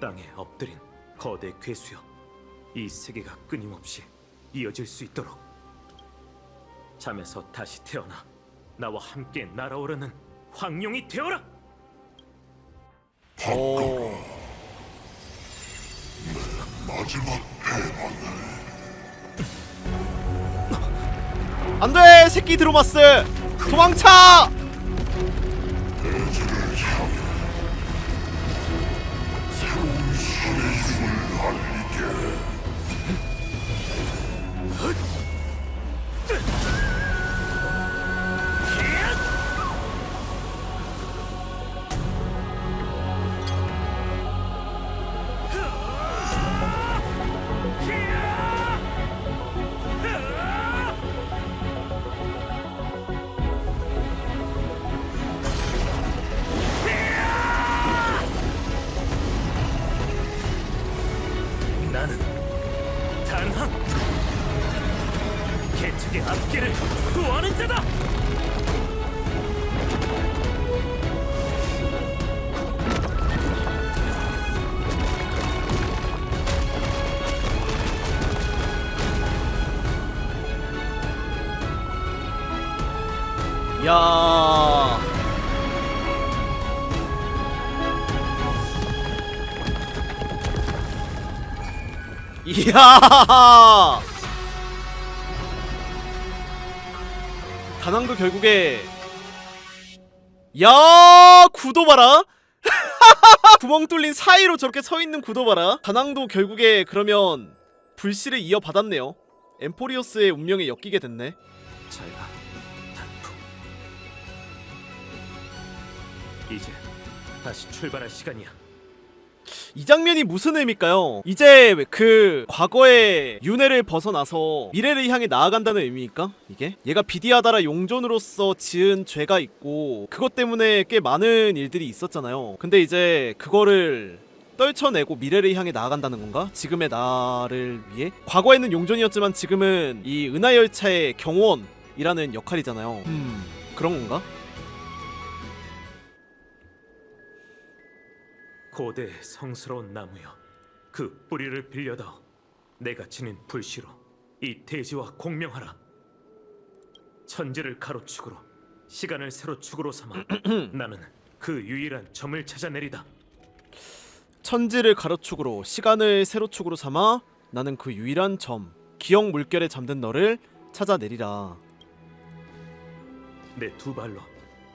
땅에 엎드린 거대 괴수여 이 세계가 끊임없이 이어질 수 있도록. 잠에서 다시 태어나 나와 함께 날아오르는 황룡이 되어라! 오. 마지막 안돼 새끼 드로마스 도망차 개척의 앞길을 수호하는 자다 야 이야 다낭도 결국에 야 구도 봐라? 구멍 뚫린 사이로 저렇게 서 있는 구도 봐라? 다낭도 결국에 그러면 불씨를 이어받았네요. 엠포리오스의 운명에 엮이게 됐네. 잘가 단풍. 이제 다시 출발할 시간이야 이 장면이 무슨 의미일까요? 이제 그 과거의 윤회를 벗어나서 미래를 향해 나아간다는 의미일까? 이게? 얘가 비디아다라 용존으로서 지은 죄가 있고 그것 때문에 꽤 많은 일들이 있었잖아요. 근데 이제 그거를 떨쳐내고 미래를 향해 나아간다는 건가? 지금의 나를 위해? 과거에는 용존이었지만 지금은 이 은하열차의 경원이라는 역할이잖아요. 음, 그런 건가? 고대 성스러운 나무여 그 뿌리를 빌려다오 내가 지닌 불씨로 이 대지와 공명하라. 천지를 가로축으로 시간을 세로축으로 삼아 나는 그 유일한 점을 찾아내리다. 천지를 가로축으로 시간을 세로축으로 삼아 나는 그 유일한 점 기억 물결에 잠든 너를 찾아내리라. 내 두 발로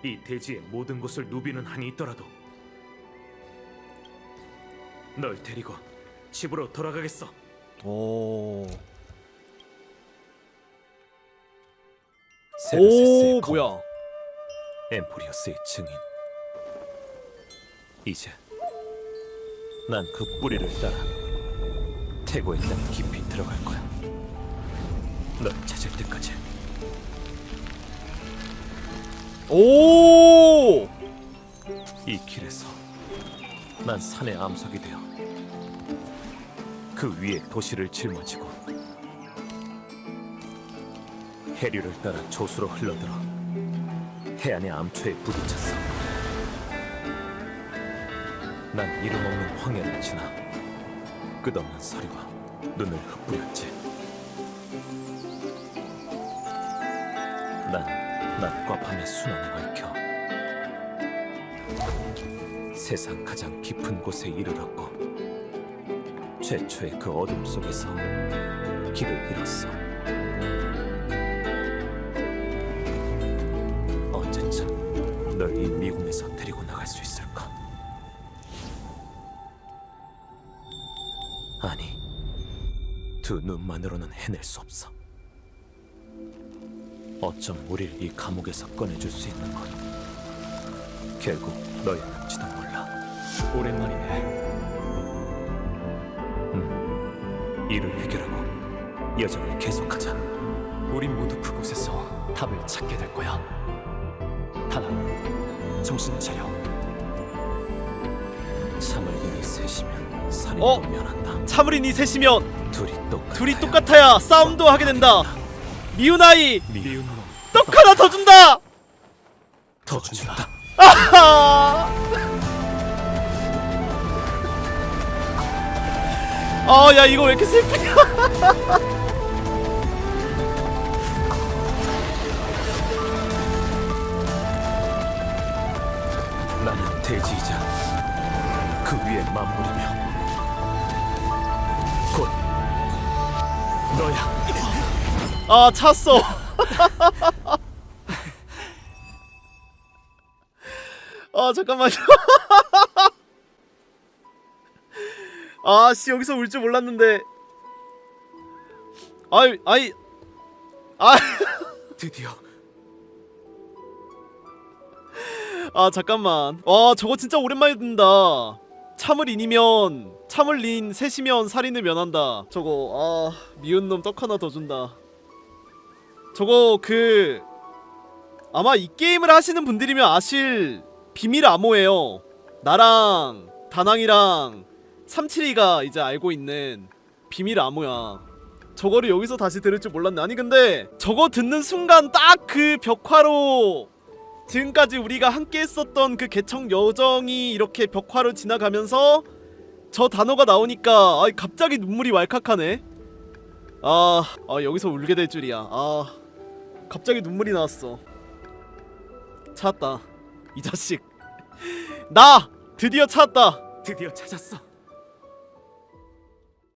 이 대지의 모든 곳을 누비는 한이 있더라도 널 데리고 집으로 돌아가겠어. 오... 세르세스의 오 검, 뭐야? 엠포리어스의 증인. 이제 난 그 뿌리를 따라 태고의 땅 깊이 들어갈 거야. 널 찾을 때까지. 오! 이 길에서 난 산의 암석이 되어 그 위에 도시를 짊어지고 해류를 따라 조수로 흘러들어 해안의 암초에 부딪혔어. 난 이름 없는 황야를 지나 끝없는 서리와 눈을 흩뿌렸지. 난 낮과 밤의 순환에 얽혀 세상 가장 깊은 곳에 이르렀고 최초의 그 어둠 속에서 길을 잃었어. 언제쯤 널 이 미궁에서 데리고 나갈 수 있을까? 아니, 두 눈만으로는 해낼 수 없어. 어쩜 우리를 이 감옥에서 꺼내줄 수 있는 건 결국 너였는지도 몰라. 오랜만이네. 음, 이를 해결하고 여정을 계속하자. 우린 모두 그곳에서 답을 찾게 될 거야. 다나, 정신 차려. 참을 인이 셋이면 살인도 어? 면한다. 참을인이 셋이면 둘이 똑같아. 둘이 똑같아야 싸움도 하게 된다 미운 아이 미운 놈, 떡 하나 더 준다 더 준다. 아하 아야 이거 왜 이렇게 슬프냐? 나는 대지이자 그 위에 만물이며 곧 너야. 아 찼어. 아 잠깐만요 아씨 여기서 울 줄 몰랐는데. 아이 아이. 아, 드디어. 아 잠깐만. 와 저거 진짜 오랜만에 듣는다. 참을 인이면 참을 인 셋이면 살인을 면한다. 저거 아 미운 놈 떡 하나 더 준다. 저거 그 아마 이 게임을 하시는 분들이면 아실 비밀 암호예요. 나랑 다낭이랑 삼칠이가 이제 알고 있는 비밀 암호야 저거를 여기서 다시 들을 줄 몰랐네 아니 근데 저거 듣는 순간 딱 그 벽화로 지금까지 우리가 함께 했었던 그 개척 여정이 이렇게 벽화로 지나가면서 저 단어가 나오니까 아 갑자기 눈물이 왈칵하네. 아, 아 여기서 울게 될 줄이야. 아 갑자기 눈물이 나왔어. 찾았다. 이 자식. 나 드디어 찾았다. 드디어 찾았어.